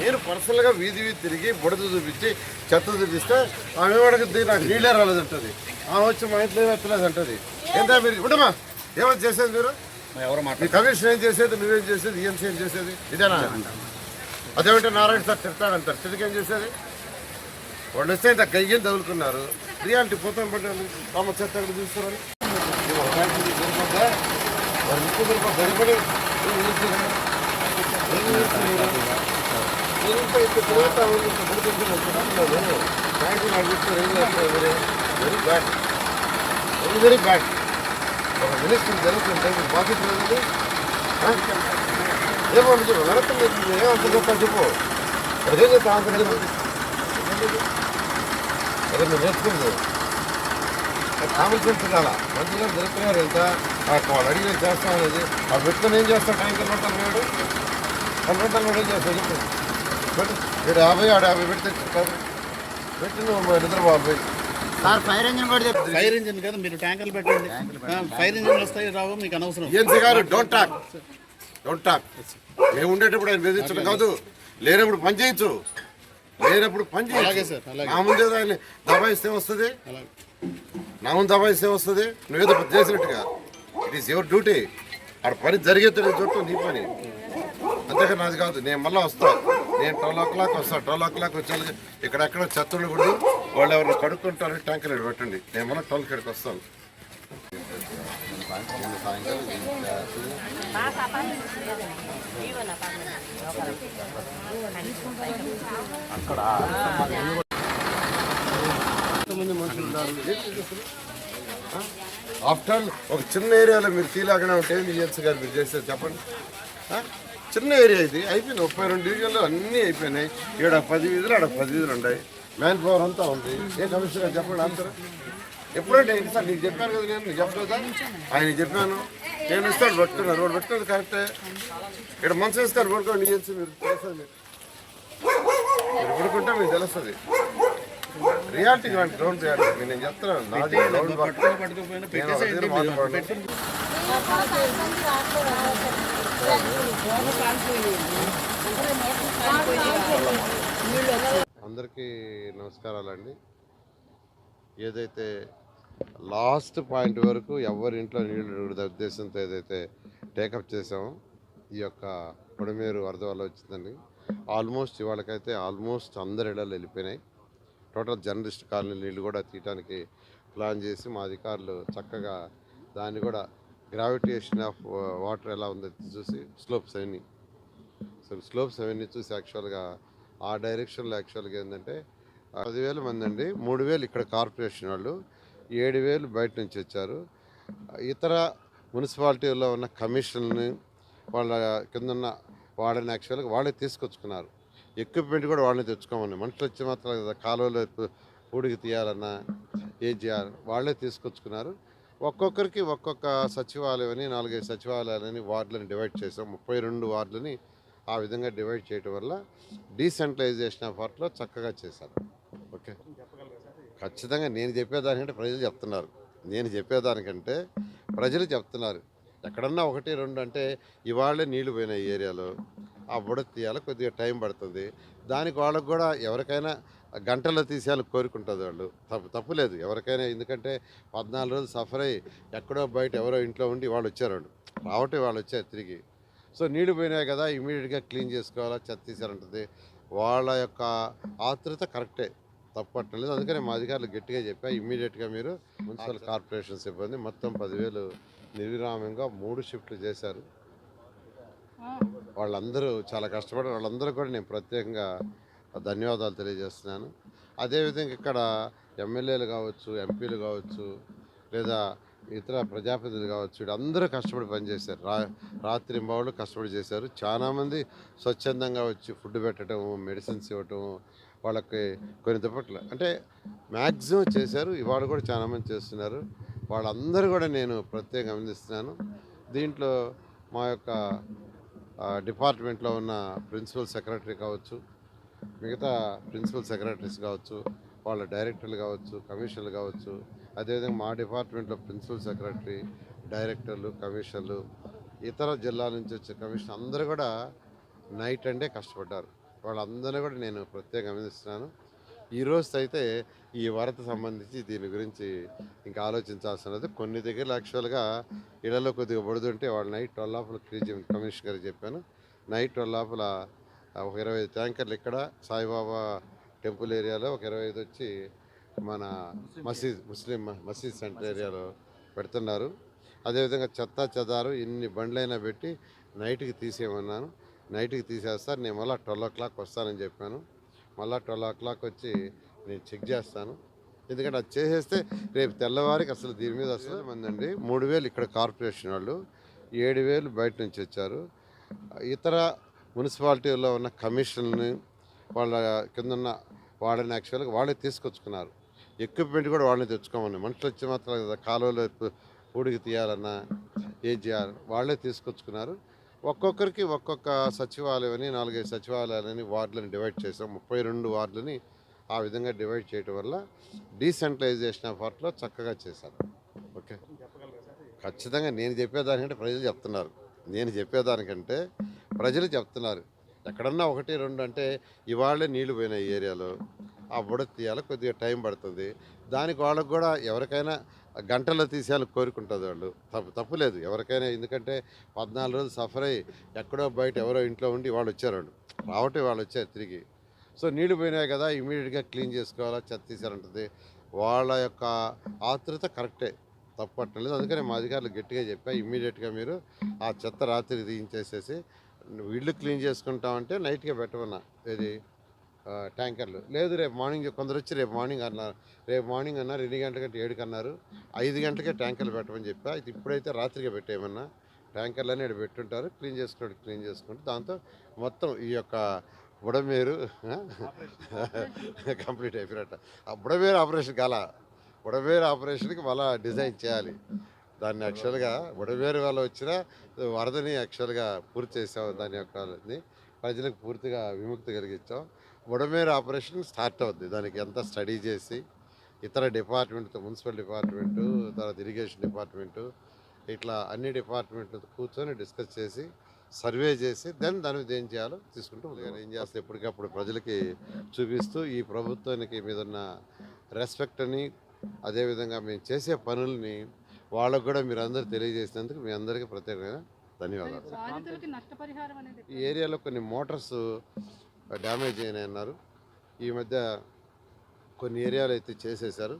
నేను పర్సనల్గా వీధి వీధి తిరిగి బుడత చూపించి చెత్త చూపిస్తే ఆమె ఏమడుగుద్ది నాకు నీళ్ళే రాలేదు అంటది ఆమె వచ్చి మా ఇంట్లో ఏమెత్తలేదు అంటది ఎంత మీరు? ఉండమా. ఏమని చేసేది మీరు? ఎవరు మీ కమిషన్ ఏం చేసేది? నువ్వేం చేసేది? ఈఎంసీ ఏం చేసేది? ఇదేనా? అదేమంటే నారాయణ సార్ తిడతాడంటారు. తిరిగి ఏం చేసేది? వాళ్ళు వస్తే ఇంత గయ్యం తగులుకున్నారు. రియాలిటీ పోతాం పట్టాలి కామ చెత్త ఎక్కడ చూస్తారని. వారి ముక్కు దొరక భయపడి ఏం చేస్తున్నారు? ఏం చేస్తున్నారు? ఇంత ఇంత తర్వాత ఇంత పడుతుంది బ్యాంకులు అడిగిస్తారు ఏం చేస్తారు very bad very very bad ఒక మినిస్టర్ జరుగుతుంటే మీకు బాధ్యత లేదండి ఆ? ఏమో మీరు వెనక్కి మీరు ఏమంత చెప్తాను చెప్పు అదే చెప్తా అంత అదే మీరు నేర్చుకుంది కామన్ సెన్స్ ఉండాలా మంచిగా జరుగుతున్నారు ఎంత ఆ వాళ్ళు అడిగిన చేస్తాం అనేది ఆ పెట్టుకొని ఏం చేస్తాం ట్యాంకర్ పెట్టాలి వాడు కంట్రోల్ వాడు ఏం చేస్తాడు చెప్పు పెట్టు. యాభై ఆడు యాభై పెడితే కాదు. పెట్టి నువ్వు sir fire engine fire engine కదా మీరు ట్యాంకర్లు పెట్టండి. ఆ, ఫైర్ ఇంజిన్ వస్తాయి రావు మీకు అనవసరం. ఏఎన్సీ గారు డోంట్ టాక్ డోంట్ టాక్ మేము ఉండేటప్పుడు ఆయన బెదిరించడం కాదు. లేనప్పుడు పని చేయొచ్చు. లేనప్పుడు పని అలాగే చేయొచ్చు సార్, అలాగే. నా ముందే ఆయన దబాయిస్తే వస్తుంది. అలాగే. నా ముందు దబాయిస్తే వస్తుంది. నువ్వేదో చేసినట్టుగా. ఇట్ ఈస్ యువర్ డ్యూటీ ఆడ పని జరిగేది చుట్టూ నీ పని. అంతే నాది కాదు నేను మళ్ళీ వస్తాను నేను ట్వెల్వ్ ఓ క్లాక్ వస్తాను ట్వెల్వ్ ఓ క్లాక్ వచ్చి ఇక్కడెక్కడ చెత్త ఉండకూడదు వాళ్ళు ఎవరు కడుక్కుంటారు ట్యాంకర్ ఇక్కడ పెట్టండి. నేను మళ్ళీ ట్వెల్వ్ ఇక్కడికి వస్తాను. ఎంతమంది మనుషులు ఆఫ్టర్ ఒక చిన్న ఏరియాలో మీరు తీలాగానే ఉంటే మీ చేయొచ్చు గారు మీరు చేస్తే చెప్పండి. చిన్న ఏరియా ఇది. అయిపోయింది. ముప్పై రెండు డివిజన్లు అన్నీ అయిపోయినాయి. ఇక్కడ పది వీధులు ఆడ పది వీధులు ఉన్నాయి. మ్యాన్ పవర్ అంతా ఉంది. ఏ కమిషనర్ గారు చెప్పండి ఆన్సర్. ఎప్పుడంటే సార్? నీకు చెప్పాను కదా నేను. చెప్పలేదా? ఆయన చెప్పాను. నేను ఇస్తాను. పట్టుకున్నారు రోడ్డు పెట్టుకున్నది కరెక్టే. ఇక్కడ మనసు ఇస్తారు. పడుకోండి నీ తెలుసు. మీరు తెలుస్తుంది మీరు పడుకుంటే మీకు తెలుస్తుంది. రియాలిటీ కాదు గ్రౌండ్ రియాలిటీ నేను చెప్తున్నాను. నాది గ్రౌండ్ పట్టుకుని అందరికీ నమస్కారాలండి. ఏదైతే లాస్ట్ పాయింట్ వరకు ఎవరి ఇంట్లో నీళ్ళు ఉద్దేశంతో ఏదైతే టేకప్ చేసామో ఈ యొక్క పొడిమేరు వరద వల్ల వచ్చిందండి. ఆల్మోస్ట్ ఇవాళకైతే ఆల్మోస్ట్ అందరి ఇళ్ళలో వెళ్ళిపోయినాయి. టోటల్ జర్నలిస్ట్ కాలనీ నీళ్ళు కూడా తీయటానికి ప్లాన్ చేసి మా అధికారులు చక్కగా దాన్ని కూడా గ్రావిటేషన్ ఆఫ్ వాటర్ ఎలా ఉందో చూసి స్లోప్స్ అవన్నీ. సో స్లోప్స్ అవన్నీ చూసి యాక్చువల్గా ఆ డైరెక్షన్లో యాక్చువల్గా ఏంటంటే పదివేల మంది అండి మూడు వేలు ఇక్కడ కార్పొరేషన్ వాళ్ళు ఏడు వేలు బయట నుంచి వచ్చారు. ఇతర మున్సిపాలిటీలో ఉన్న కమిషన్ని వాళ్ళ కింద ఉన్న వాళ్ళని యాక్చువల్గా వాళ్ళే తీసుకొచ్చుకున్నారు. ఎక్విప్మెంట్ కూడా వాళ్ళని తెచ్చుకోమని. మనుషులు వచ్చి మాత్రం కదా కాలువలో పూడికి తీయాలన్నా ఏం చేయాలి వాళ్ళే తీసుకొచ్చుకున్నారు. ఒక్కొక్కరికి ఒక్కొక్క సచివాలయం అని నాలుగైదు సచివాలయాలని వార్డులని డివైడ్ చేసాం ముప్పై రెండు వార్డులని ఆ విధంగా డివైడ్ చేయటం వల్ల డీసెంట్రలైజేషన్ ఆఫ్ వర్క్లో చక్కగా చేశారు. ఓకే? ఖచ్చితంగా నేను చెప్పేదానికంటే ప్రజలు చెప్తున్నారు. నేను చెప్పేదానికంటే ప్రజలు చెప్తున్నారు. ఎక్కడన్నా ఒకటి రెండు అంటే ఇవాళే నీళ్ళు పోయినాయి ఏరియాలో. ఆ బుడ తీయాలి కొద్దిగా టైం పడుతుంది. దానికి వాళ్ళకు కూడా ఎవరికైనా గంటల్లో తీసేయాలని కోరుకుంటుంది వాళ్ళు. తప్పు తప్పులేదు ఎవరికైనా ఎందుకంటే పద్నాలుగు రోజులు సఫర్ అయ్యి ఎక్కడో బయట ఎవరో ఇంట్లో ఉండి వాళ్ళు వచ్చారు వాళ్ళు. రావటే వాళ్ళు వచ్చారు తిరిగి. సో నీళ్ళు పోయినాయి కదా ఇమీడియట్గా క్లీన్ చేసుకోవాలా చెత్త తీసారంటుంది వాళ్ళ యొక్క ఆతృత కరెక్టే. తప్పట్లేదు అందుకని మా అధికారులు గట్టిగా చెప్పా ఇమ్మీడియట్గా మీరు మున్సిపల్ కార్పొరేషన్ సిబ్బంది మొత్తం పదివేలు నిర్విరామంగా మూడు షిఫ్ట్లు చేశారు. వాళ్ళందరూ చాలా కష్టపడి వాళ్ళందరూ కూడా నేను ప్రత్యేకంగా ధన్యవాదాలు తెలియజేస్తున్నాను. అదేవిధంగా ఇక్కడ ఎమ్మెల్యేలు కావచ్చు ఎంపీలు కావచ్చు లేదా ఇతర ప్రజాప్రతినిధులు కావచ్చు వీళ్ళందరూ కష్టపడి పనిచేశారు. రా రాత్రి మావులు కష్టపడి చేశారు. చాలామంది స్వచ్ఛందంగా వచ్చి ఫుడ్ పెట్టడం మెడిసిన్స్ ఇవ్వటం వాళ్ళకి కొన్ని దుప్పట్లు. అంటే మ్యాక్సిమం చేశారు. ఇవాళ కూడా చాలామంది చేస్తున్నారు. వాళ్ళందరూ కూడా నేను ప్రత్యేకంగా అభినందిస్తున్నాను. దీంట్లో మా యొక్క డిపార్ట్మెంట్లో ఉన్న ప్రిన్సిపల్ సెక్రటరీ కావచ్చు మిగతా ప్రిన్సిపల్ సెక్రటరీస్ కావచ్చు వాళ్ళ డైరెక్టర్లు కావచ్చు కమిషనర్లు కావచ్చు అదేవిధంగా మా డిపార్ట్మెంట్లో ప్రిన్సిపల్ సెక్రటరీ డైరెక్టర్లు కమిషనర్లు ఇతర జిల్లాల నుంచి వచ్చే కమిషన్ అందరూ కూడా నైట్ అండే కష్టపడ్డారు. వాళ్ళందరినీ కూడా నేను ప్రత్యేకంగా గమనిస్తున్నాను ఈ రోజు అయితే ఈ వరద సంబంధించి దీని గురించి ఇంకా ఆలోచించాల్సినది కొన్ని దగ్గర యాక్చువల్గా ఇళ్ళలో కొద్దిగా పడుతుంటే వాళ్ళు నైట్ ట్వెల్వ్ లోపల క్లీన్ కమిషనర్ గారికి చెప్పాను. నైట్ ట్వెల్వ్ లోపల ఒక ఇరవై ఐదు ట్యాంకర్లు ఇక్కడ సాయిబాబా టెంపుల్ ఏరియాలో ఒక ఇరవై ఐదు వచ్చి మన మసీద్ ముస్లిం మసీద్ సెంటర్ ఏరియాలో పెడుతున్నారు. అదేవిధంగా చెత్త చెదారు ఇన్ని బండ్లైనా పెట్టి నైట్కి తీసేయమన్నాను. నైట్కి తీసేస్తారు. నేను మళ్ళీ ట్వెల్వ్ ఓ క్లాక్ వస్తానని చెప్పాను. మళ్ళీ ట్వెల్వ్ ఓ క్లాక్ వచ్చి నేను చెక్ చేస్తాను. ఎందుకంటే అది చేసేస్తే రేపు తెల్లవారికి అసలు దీని మీద అసలు మందండి మూడు వేలు ఇక్కడ కార్పొరేషన్ వాళ్ళు ఏడు వేలు బయట నుంచి వచ్చారు ఇతర మున్సిపాలిటీలో ఉన్న కమిషన్ని వాళ్ళ కిందన్న వాళ్ళని యాక్చువల్గా వాళ్ళే తీసుకొచ్చుకున్నారు. ఎక్విప్మెంట్ కూడా వాళ్ళని తెచ్చుకోమని. మనుషులు వచ్చి మాత్రం కదా కాలువలో పూడికి తీయాలన్నా ఏం చేయాలి వాళ్ళే తీసుకొచ్చుకున్నారు. ఒక్కొక్కరికి ఒక్కొక్క సచివాలయం అని నాలుగైదు సచివాలయాలని వార్డులను డివైడ్ చేసాం ముప్పై రెండు వార్డులని ఆ విధంగా డివైడ్ చేయడం వల్ల డీసెంట్రలైజేషన్ ఆఫ్ వర్క్లో చక్కగా చేశారు. ఓకే ఖచ్చితంగా నేను చెప్పేదానికంటే ప్రజలు చెప్తున్నారు. నేను చెప్పేదానికంటే ప్రజలు చెప్తున్నారు. ఎక్కడన్నా ఒకటి రెండు అంటే ఇవాళే నీళ్ళు పోయినాయి ఏరియాలో. ఆ బుడ తీయాలి కొద్దిగా టైం పడుతుంది. దానికి వాళ్ళకు కూడా ఎవరికైనా గంటలో తీసేయాలని కోరుకుంటుంది వాళ్ళు. తప్పు తప్పులేదు ఎవరికైనా ఎందుకంటే పద్నాలుగు రోజులు సఫర్ అయ్యి ఎక్కడో బయట ఎవరో ఇంట్లో ఉండి వాళ్ళు వచ్చారు వాళ్ళు. రావటం వాళ్ళు వచ్చారు తిరిగి. సో నీళ్ళు పోయినాయి కదా ఇమీడియట్గా క్లీన్ చేసుకోవాలా చెత్త తీసారంటుంది వాళ్ళ యొక్క ఆతృత కరెక్టే. తప్పట్టలేదు అందుకని మా అధికారులు గట్టిగా చెప్పా ఇమ్మీడియట్గా మీరు ఆ చెత్త రాత్రి తీయించేసేసి నువ్వు క్లీన్ చేసుకుంటామంటే నైట్గా పెట్టమన్నా. ఇది ట్యాంకర్లు. లేదు రేపు మార్నింగ్ కొందరు వచ్చి రేపు మార్నింగ్ అన్నారు. రేపు మార్నింగ్ అన్నారు ఎన్ని గంటలకంటే ఏడుకి అన్నారు. ఐదు గంటలకే ట్యాంకర్లు పెట్టమని చెప్పా. ఇది ఇప్పుడైతే రాత్రిగా పెట్టేయమన్నా. ట్యాంకర్లు అనేది పెట్టుంటారు. క్లీన్ చేసుకోండి క్లీన్ చేసుకుంటే. దాంతో మొత్తం ఈ యొక్క బుడమేరు కంప్లీట్ అయిపోయినట్ట. ఆ బుడమేరు ఆపరేషన్ కాల. బుడమేరు ఆపరేషన్కి మళ్ళా డిజైన్ చేయాలి. దాన్ని యాక్చువల్గా బుడమేరు వల్ల వచ్చిన వరదని యాక్చువల్గా పూర్తి చేసాం దాని యొక్క ప్రజలకు పూర్తిగా విముక్తి కలిగించాం. బుడమేరు ఆపరేషన్ స్టార్ట్ అవుద్ది. దానికి ఎంత స్టడీ చేసి ఇతర డిపార్ట్మెంట్ మున్సిపల్ డిపార్ట్మెంటు తర్వాత ఇరిగేషన్ డిపార్ట్మెంటు ఇట్లా అన్ని డిపార్ట్మెంట్లతో కూర్చొని డిస్కస్ చేసి సర్వే చేసి దెన్ దాని మీద ఏం చేయాలో తీసుకుంటూ ఏం చేస్తే ఎప్పటికప్పుడు ప్రజలకి చూపిస్తూ ఈ ప్రభుత్వానికి మీద ఉన్న రెస్పెక్ట్ని అదేవిధంగా మేము చేసే పనుల్ని వాళ్ళకు కూడా మీరు అందరూ తెలియజేసినందుకు మీ అందరికీ ప్రత్యేకమైన ధన్యవాదాలు. ఈ ఏరియాలో కొన్ని మోటార్స్ డ్యామేజ్ అయినాయి అన్నారు ఈ మధ్య కొన్ని ఏరియాలు అయితే చేసేశారు.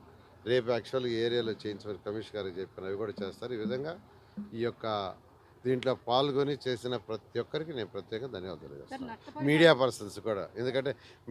రేపు యాక్చువల్గా ఏరియాలో చేయించమని కమిషనర్ గారికి చెప్పాను అవి కూడా చేస్తారు. ఈ విధంగా ఈ యొక్క దీంట్లో పాల్గొని చేసిన ప్రతి ఒక్కరికి నేను ప్రత్యేకంగా ధన్యవాదాలు మీడియా పర్సన్స్ కూడా ఎందుకంటే